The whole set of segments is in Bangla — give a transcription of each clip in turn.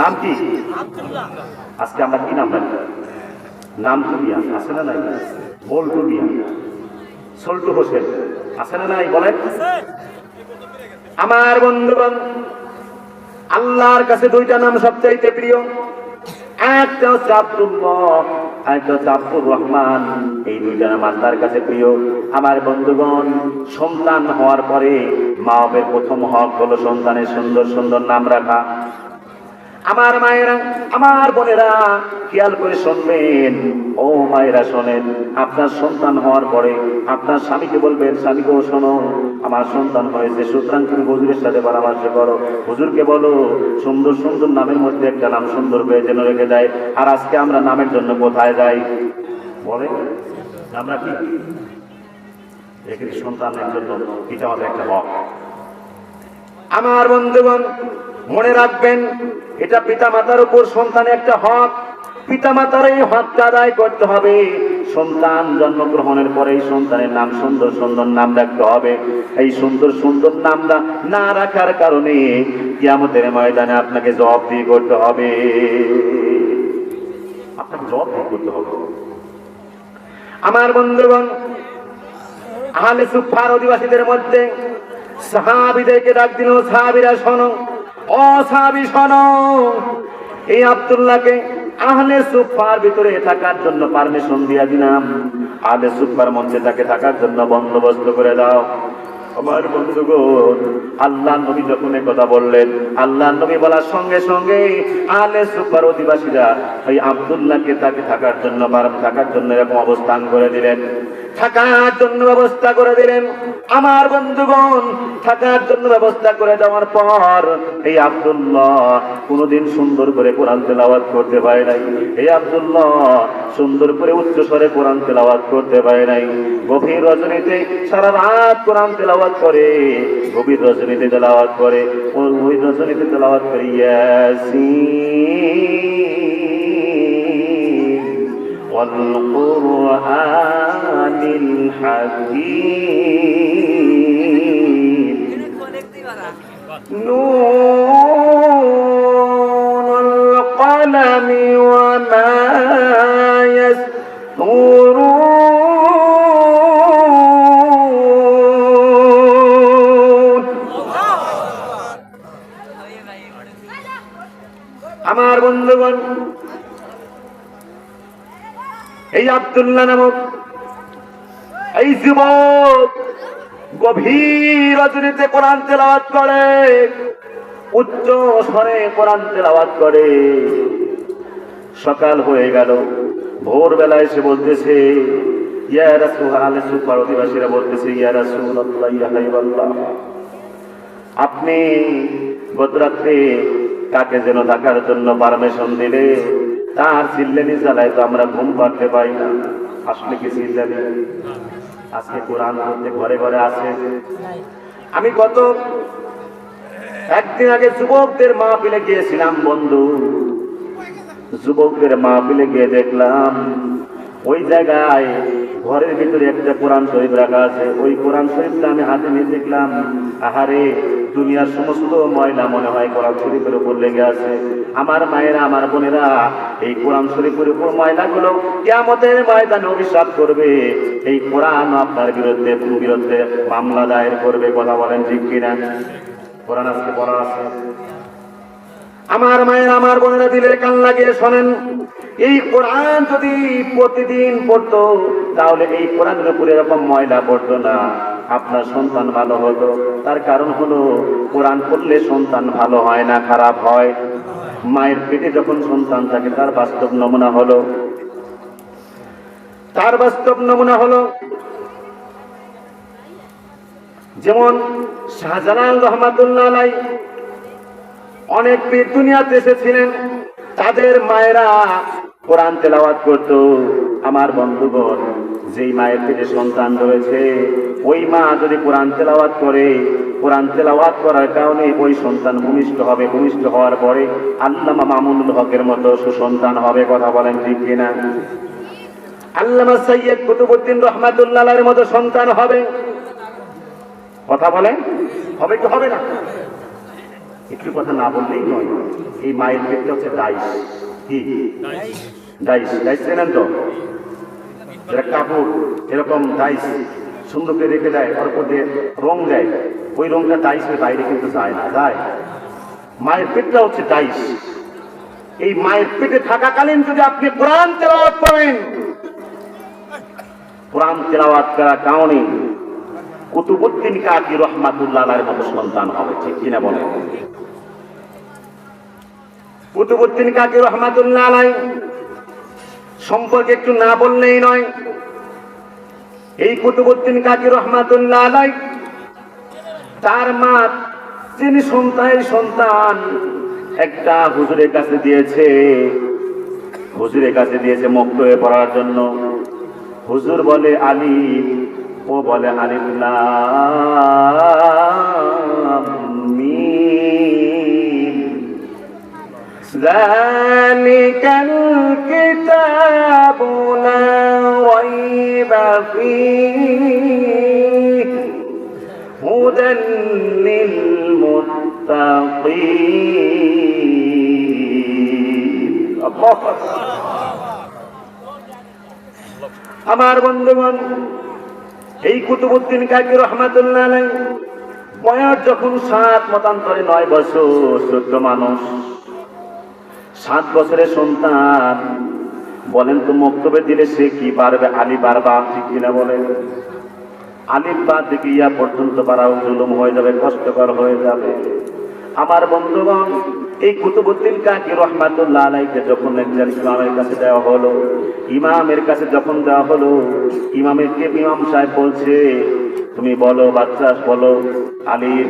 নাম কি আজকে আমরা কি নাম রাখি নাম মিয়া আছে না নাই? বল্টু মিয়া সল্টু হোসেন, আছে না নাই? বলেন। আমার বন্ধুগণ, আল্লাহর কাছে দুইটা নাম সবচাইতে প্রিয়। একটা হচ্ছে আব্দুল্লাহ একটা হচ্ছে আব্দুর রহমান। এই দুইটা নাম আল্লাহর কাছে প্রিয়। আমার বন্ধুগণ, সন্তান হওয়ার পরে মা বাবের প্রথম হক হলো সন্তানের সুন্দর সুন্দর নাম রাখা। আমার মায়েরা, আমার বোনেরা, খেয়াল করে শুনবেন। ও মায়েরা শোনেন, আপনার সন্তান হওয়ার পরে আপনার স্বামীকে বলবেন স্বামীকেও শোনো, আমার সন্তান হয়েছে, সুতরাং তুমি হুজুরের সাথে পরামর্শ করো। হুজুরকে বলো, সুন্দর সুন্দর নামের মধ্যে একটা নাম সুন্দর করে যেন রেখে যায়, আর আজকে আমরা নামের জন্য কোথায় যাই? বলে, আমরা কি? সন্তানের জন্য এটা আমাদের একটা হক। আমার বন্ধুগণ মনে রাখবেন, এটা পিতা মাতার উপর সন্তানের একটা হক। পিতামাতার এই হকটা আদায় করতে হবে। সন্তান জন্মগ্রহণের পরেই সন্তানের নাম সুন্দর সুন্দর নাম রাখতে হবে। এই সুন্দর সুন্দর নামটা না রাখার কারণে কিয়ামতের ময়দানে আপনাকে জবাব দিয়ে করতে হবে। আপনাকে জবাব দিয়ে করতে হবে। আমার বন্ধুগণ, আহলে সুফার অধিবাসীদের মধ্যে সাহাবিদেরকে ডাক দিল, সাহাবিরা শোনো এই আব্দুল্লাহকে আহলে সুফার ভিতরে থাকার জন্য পারমিশন দিয়া দিলাম। আহলে সুফার মঞ্চে তাকে থাকার জন্য বন্দোবস্ত করে দাও। আমার বন্ধুগণ আল্লাহ নবী যখন কথা বললেন আল্লাহ নবী বলার সঙ্গে সঙ্গে অধিবাসীরা ওই আব্দুল্লাহকে তাকে থাকার জন্য থাকার জন্য এরকম অবস্থান করে দিলেন। থাকার জন্য ব্যবস্থা করে দিলেন। আমার বন্ধুগণ, থাকার জন্য ব্যবস্থা করে দেওয়ার পর এই আব্দুল্লাহ, কোনোদিন সুন্দর করে কোরআন তেলাওয়াত করতে পারে নাই। এই আব্দুল্লাহ, সুন্দর করে উচ্চ স্বরে কোরআন তেলাওয়াত করতে পারে নাই। গভীর রজনীতে সারা রাত কোরআন তেলাওয়াত করে, গভীর রজনীতে তেলাওয়াত করে, ওই রজনীতে তেলাওয়াত করে ইয়াসিন। والقرآن الحكيم. نون القلم وما يسطرون এই আব্দুল্লাহ নামক এই যুবক গভীর রজনীতে কোরআন তেলাওয়াত করে, উচ্চ স্বরে কোরআন তেলাওয়াত করে। সকাল হয়ে গেল ভোরবেলায় এসে বলতেছে, ইয়া রাসূল আলে সুপার অধিবাসীরা বলতেছে, ইয়া ইয়া হাবিবাল্লাহ, আপনি গত রাত্রে কাকে যেন থাকার জন্য পারমিশন দিলে? তার চিল্লানি চালায় তো আমরা ঘুম পাড়তে পাই না। আসলে কি চিল্লানি আজকে কোরআন পড়তে ঘরে ঘরে আছে আমি কত একদিন আগে যুবকদের মা পিলে গিয়েছিলাম, বন্ধু। যুবকদের মা মাহফিলে গিয়ে দেখলাম, ওই জায়গায় ঘরের ভিতরে একটা কোরআন শরীফ রাখা আছে। ওই কোরআন শরীফটা আমি হাতে নিয়ে দেখলাম, আহারে, দুনিয়ার সমস্ত ময়লা মনে হয় কোরআন শরীফের উপর লেগে আছে। আমার মায়েরা, আমার বোনেরা, এই কোরআন শরীফের উপর ময়লাগুলো কেমতের ময়দানে অভিশাপ করবে। এই কোরআন আপনার বিরুদ্ধে বিরুদ্ধে মামলা দায়ের করবে, কথা বলেন ঠিক কিনা? কোরআন আজকে পড়া আছে। আমার মায়ের, আমার বোনেরা দিলের কান লাগিয়ে শোনেন। এই কোরআন যদি প্রতিদিন পড়তো, তাহলে এই কোরআনের উপরে এরকম ময়লা পড়তো না। আপনার সন্তান ভালো হতো। তার কারণ হলো, কোরআন পড়লে সন্তান ভালো হয় না, খারাপ হয়। মায়ের পেটে যখন সন্তান থাকে, তার বাস্তব নমুনা হলো। তার বাস্তব নমুনা হলো, যেমন শাহজালাল রহমাতুল্লাহ অনেক পীর দুনিয়াতে এসেছিলেন। তাদের মায়েরা কোরআন তেলাওয়াত করত। আমার বন্ধুগণ, যেই মায়ের পেটে সন্তান রয়েছে, ওই মা যদি কোরআন তেলাওয়াত করে, কোরআন তেলাওয়াত করার কারণে ওই সন্তান ভূমিষ্ঠ হবে। ভূমিষ্ঠ হওয়ার পরে আল্লামা মামুনুল হকের মতো সুসন্তান হবে, কথা বলেন ঠিক কিনা? আল্লামা সৈয়দ কুতুবুদ্দিন রহমাতুল্লাহ মতো সন্তান হবে। কথা বলেন? হবে কি হবে না? একটু কথা না বললেই নয়। এই মায়ের পেটটা হচ্ছে ডাইস। কি? ডাইস। ডাইস। চেনেন তো? যেটা কাপড় এরকম ডাইস সুন্দর করে রেখে দেয় উপর দিয়ে রং দেয় ওই রংটা ডাইসের বাইরে কিন্তু যায় না যায়। মায়ের পেটটা হচ্ছে ডাইস। এই মায়ের পেটে থাকাকালীন যদি আপনি কোরআন তেলাওয়াত করেন কোরআন তেলাওয়াত করার কারণে কুতুবুদ্দিন কাকি রহমাতুল্লাহ আলাইহির মতো সন্তান হবে ঠিক কিনা বলেন? কুতুবুদ্দিন কাকি রহমাতুল্লাহ আলাই সম্পর্কে একটু না বললেই নয়। এই কুতুবুদ্দিন কাকি রহমাতুল্লাহ আলাই তার মা তিনি সন্তানের সন্তান একটা হুজুরের কাছে দিয়েছে। হুজুরের কাছে দিয়েছে মুক্ত হয়ে পড়ার জন্য। হুজুর বলে আলী ও বলে আলিফ ذلك الكتاب لا ريب فيه هدى للمتقين الله أكبر আমার বন্ধুগণ এই কুতুবুদ্দিন কাকি রহমাতুল্লাহ আলাই বয়স যখন সাত মতান্তরে নয় বছর চোদ্দ মানুষ সাত বছরের সন্তান। বলেন তো, মক্তবে দিলে সে কি পারবে? আলী পারবা ঠিক কিনা বলেন? আলিফ বা থেকে ইয়া পর্যন্ত পারাও জুলুম হয়ে যাবে, কষ্টকর হয়ে যাবে। আমার বন্ধুগণ, এই কুতুবুদ্দিন কাকি রহমাতুল্লাহ আলাইকে যখন একজন ইমামের কাছে দেওয়া হলো, ইমামের কাছে যখন দেওয়া হলো, ইমামের কে ইমাম সাহেব বলছে, তুমি বলো বাচ্চা বলো আলিফ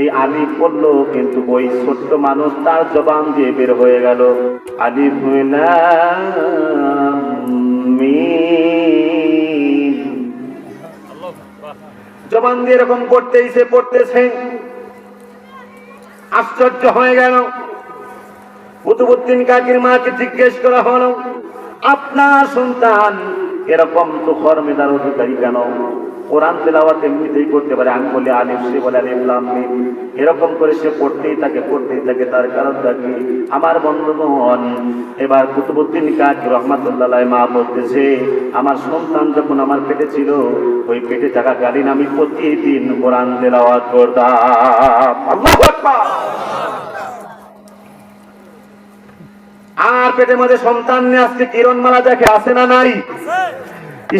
এই আলিফ বলল, কিন্তু ওই ছোট্ট মানুষ তার জবান দিয়ে বের হয়ে গেল। আলিফ জবান দিয়ে এরকম পড়তেইছে, পড়তেছে। আশ্চর্য হয়ে গেল। কুতুবুদ্দিন কাকির মাকে জিজ্ঞেস করা হলো, আপনার সন্তান এরকম তো কর্মেদার অধিকারী কেন? কোরআন তেলাওয়াত এমনিতেই করতে পারে। আমি বলি আলিফ সে বলে আলিফ লাম এরকম করে সে পড়তেই থাকে পড়তেই থাকে। তার কারণ থাকে আমার বন্ধুগণ, এবার কুতুবুদ্দিন কাকি রহমাতুল্লাহ মা বলতেছে, আমার সন্তান যখন আমার পেটে ছিল, ওই পেটে থাকা থাকাকালীন আমি প্রতিদিন কোরআন তেলাওয়াত করতাম। আর পেটের মধ্যে সন্তান নিয়ে আজকে কিরণমালা দেখে আসে না নাই?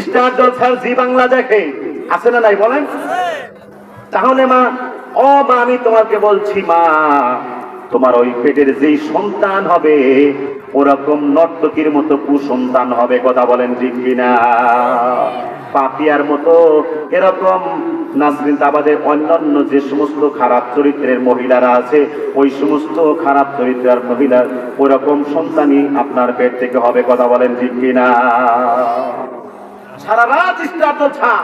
স্টার জলসার জি বাংলা দেখে। আছে না নাই বলেন? তাহলে মা, ও মা, আমি তোমাকে বলছি মা, তোমার ওই পেটের যেই সন্তান হবে, ওরকম নর্তকীর মতো কুসন্তান হবে, কথা বলেন ঠিক কিনা? পাপিয়ার মতো এরকম নাজরিন তাবাদের অন্যান্য যে সমস্ত খারাপ চরিত্রের মহিলারা আছে, ওই সমস্ত খারাপ চরিত্রের মহিলার ওরকম সন্তানই আপনার পেট থেকে হবে, কথা বলেন ঠিক কিনা? সারা রাত স্টার ছা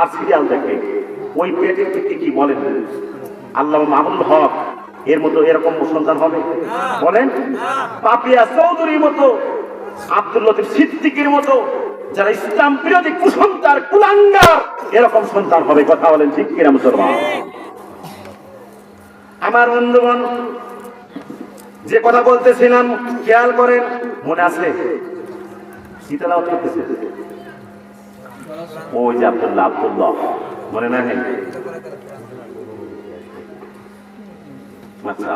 আর সিরিয়াল দেখে। ওই পেটের থেকে কি বলেন? আল্লাহ মামুল হক, এর মতো এরকম সন্তান হবে? বলেন, পাপিয়া চৌধুরীর মতো, আব্দুল লতিফ সিদ্দিকির মতো, যারা ইসলাম বিরোধী কুসন্তার, কুলাঙ্গার, এরকম সন্তান হবে, কথা বলেন ঠিক কিনা মুসলমান? আমার বন্ধুগণ, যে কথা বলতেছিলাম, খেয়াল করেন, মনে আছে? শীতলা করতেছে? ওই যে আব্দুল্লাহ আব্দুল্লাহ মনে নাই আচ্ছা